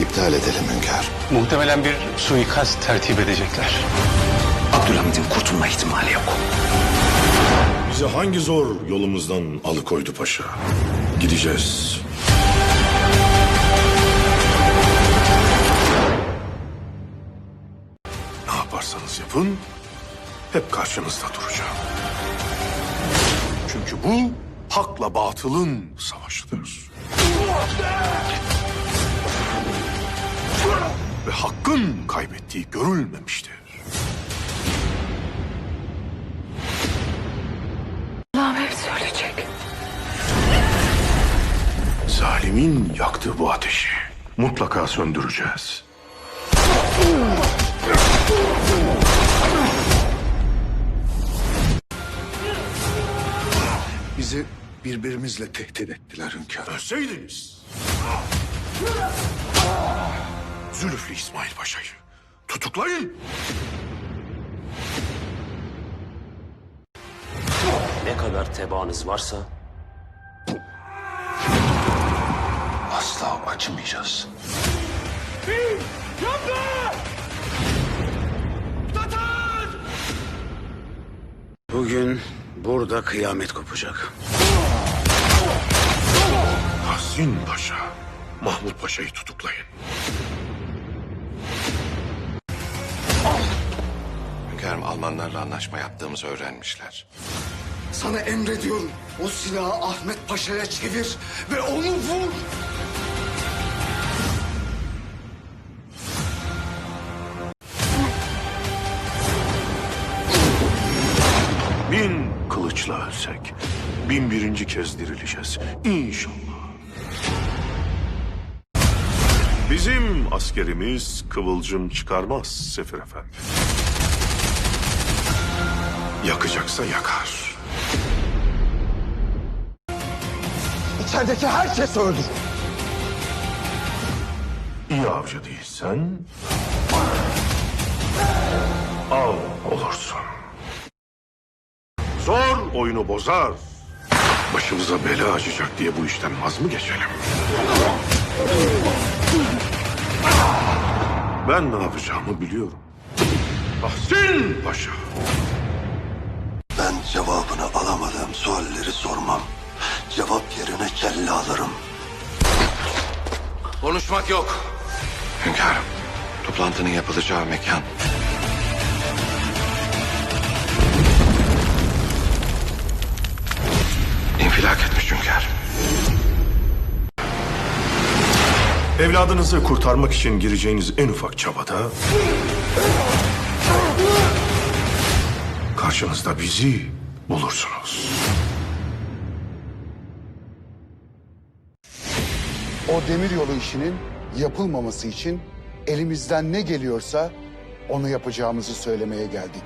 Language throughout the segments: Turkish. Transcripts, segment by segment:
İptal edelim hünkâr. Muhtemelen bir suikast tertip edecekler. Abdülhamid'in kurtulma ihtimali yok. Bizi hangi zor yolumuzdan alıkoydu paşa? Gideceğiz. Ne yaparsanız yapın, hep karşınızda duracağım. Çünkü bu hakla batılın savaşıdır. Ve hakkın kaybettiği görülmemiştir. Zalimin yaktığı bu ateşi mutlaka söndüreceğiz. Bizi birbirimizle tehdit ettiler hünkâr. Ölseydiniz. Zülüflü İsmail Paşa'yı tutuklayın. Ne kadar tebaanız varsa Asla acımayacağız. Bugün burada kıyamet kopacak. Tahsin Paşa, Mahmut Paşa'yı tutuklayın. Hünkârım Almanlarla anlaşma yaptığımızı öğrenmişler. Sana emrediyorum. O silahı Ahmet Paşa'ya çevir ve onu vur. Kılıçla ölsek, bin birinci kez dirileceğiz. İnşallah. Bizim askerimiz kıvılcım çıkarmaz Sefir Efendi. Yakacaksa yakar. İçerideki herkes öldür. İyi avcı değilsen... Av olursun. Zor oyunu bozar. Başımıza bela açacak diye bu işten vaz mı geçelim? Ben ne yapacağımı biliyorum. Tahsin Paşa. Ben cevabını alamadığım sualleri sormam. Cevap yerine kelle alırım. Konuşmak yok. Hünkârım, toplantının yapılacağı mekan. İnfilak etmiş hünkârım. Evladınızı kurtarmak için gireceğiniz en ufak çabada... ...karşınızda bizi bulursunuz. O demiryolu işinin yapılmaması için elimizden ne geliyorsa onu yapacağımızı söylemeye geldik.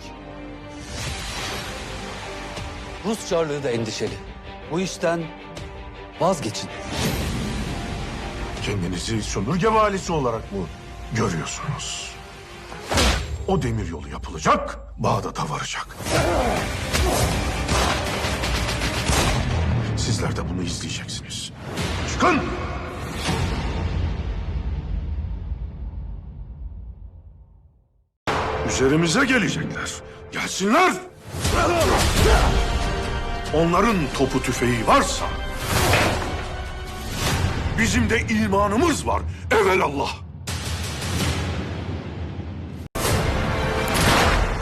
Rus Çarlığı da endişeli. Bu işten vazgeçin. Kendinizi sömürge valisi olarak mı görüyorsunuz? O demir yolu yapılacak, Bağdat'a varacak. Sizler de bunu izleyeceksiniz. Çıkın! Üzerimize gelecekler. Gelsinler! Onların topu tüfeği varsa Bizim de imanımız var. Evelallah.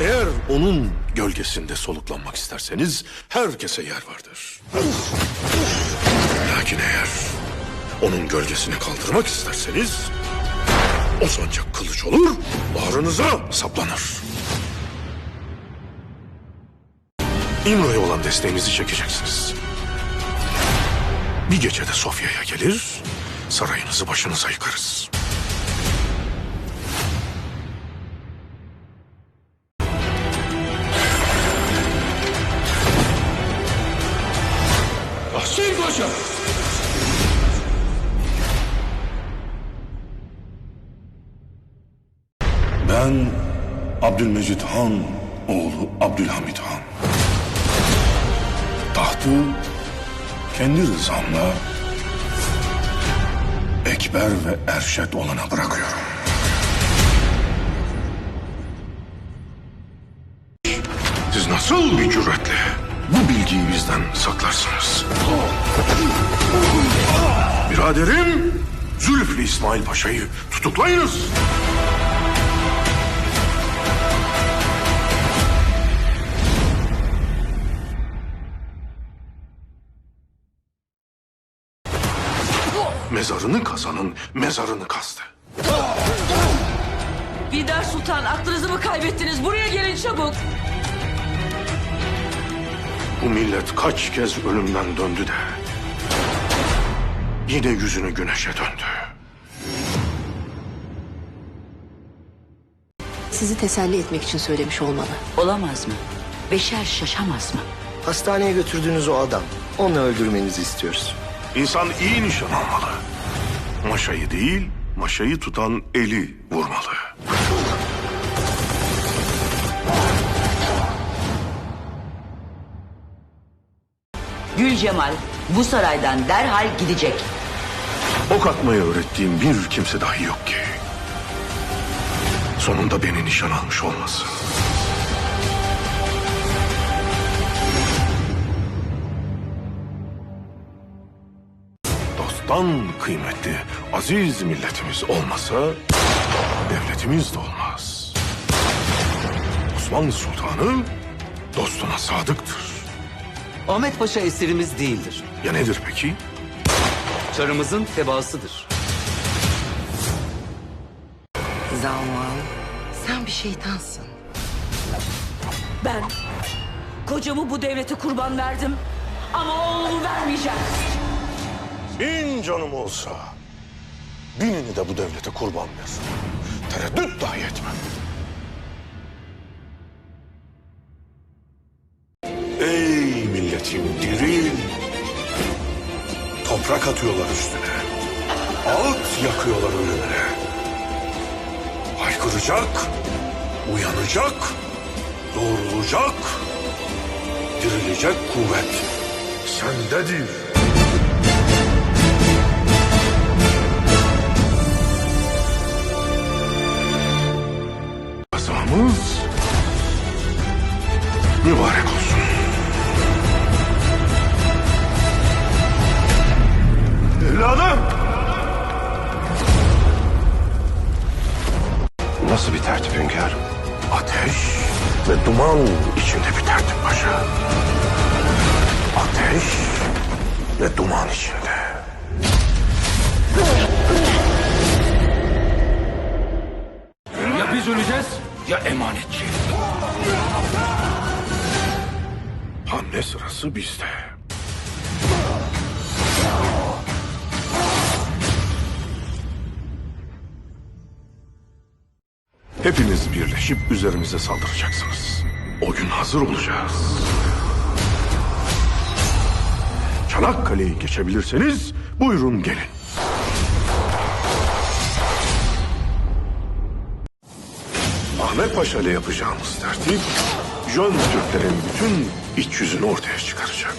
Eğer onun gölgesinde soluklanmak isterseniz herkese yer vardır. Lakin eğer onun gölgesini kaldırmak isterseniz o sancak kılıç olur, bağrınıza saplanır. İmro'ya olan desteğinizi çekeceksiniz. Bir gecede Sofya'ya gelir, sarayınızı başınıza yıkarız. Tahsin Paşa! Ben Abdülmecit Han oğlu Abdülhamit Han. Tahtı kendi rızamla Ekber ve Erşet olana bırakıyorum. Siz nasıl bir cüretle bu bilgiyi bizden saklarsınız? Biraderim, Zülfü İsmail Paşa'yı tutuklayınız. Mezarını kazanın mezarını kazdı. Bidar Sultan aklınızı mı kaybettiniz? Buraya gelin çabuk. Bu millet kaç kez ölümden döndü de yine yüzünü güneşe döndü. Sizi teselli etmek için söylemiş olmalı. Olamaz mı? Beşer şaşamaz mı? Hastaneye götürdüğünüz o adam. Onu öldürmenizi istiyoruz. İnsan iyi nişan almalı. Maşayı değil, maşayı tutan eli vurmalı. Gül Cemal bu saraydan derhal gidecek. Ok atmayı öğrettiğim bir kimse dahi yok ki. Sonunda beni nişan almış olmasın. Dosttan kıymetli aziz milletimiz olmasa devletimiz de olmaz. Osmanlı Sultanı dostuna sadıktır. Ahmet Paşa esirimiz değildir. Ya nedir peki? Çarımızın tebaasıdır. Zaman, sen bir şeytansın. Ben kocamı bu devlete kurban verdim. Ama oğlumu vermeyeceğim. Bin canım olsa binini de bu devlete kurban veririm. Tereddüt dahi etmem. Ey milletim diril. Toprak atıyorlar üstüne. Ağıt yakıyorlar ölümüne. Haykıracak, uyanacak, doğrulacak, dirilecek kuvvet sendedir. Kazamız mübarek olsun. Evladım! Nasıl bir tertip hünkârım? Ateş ve duman içinde bir tertip paşa. Ateş ve duman içinde. Ya biz öleceğiz ya emanetçi. Hamle sırası bizde. Hepiniz birleşip üzerimize saldıracaksınız. O gün hazır olacağız. Çanakkale'yi geçebilirseniz buyurun gelin. Ahmet Paşa ile yapacağımız tertip Jön Türklerin bütün iç yüzünü ortaya çıkaracak.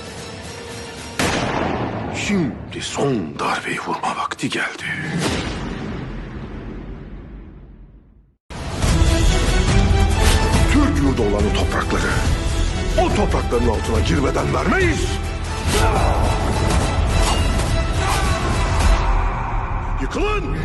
Şimdi son darbeyi vurma vakti geldi. Türk yurdu olan toprakları o toprakların altına girmeden vermeyiz. Yıkılın!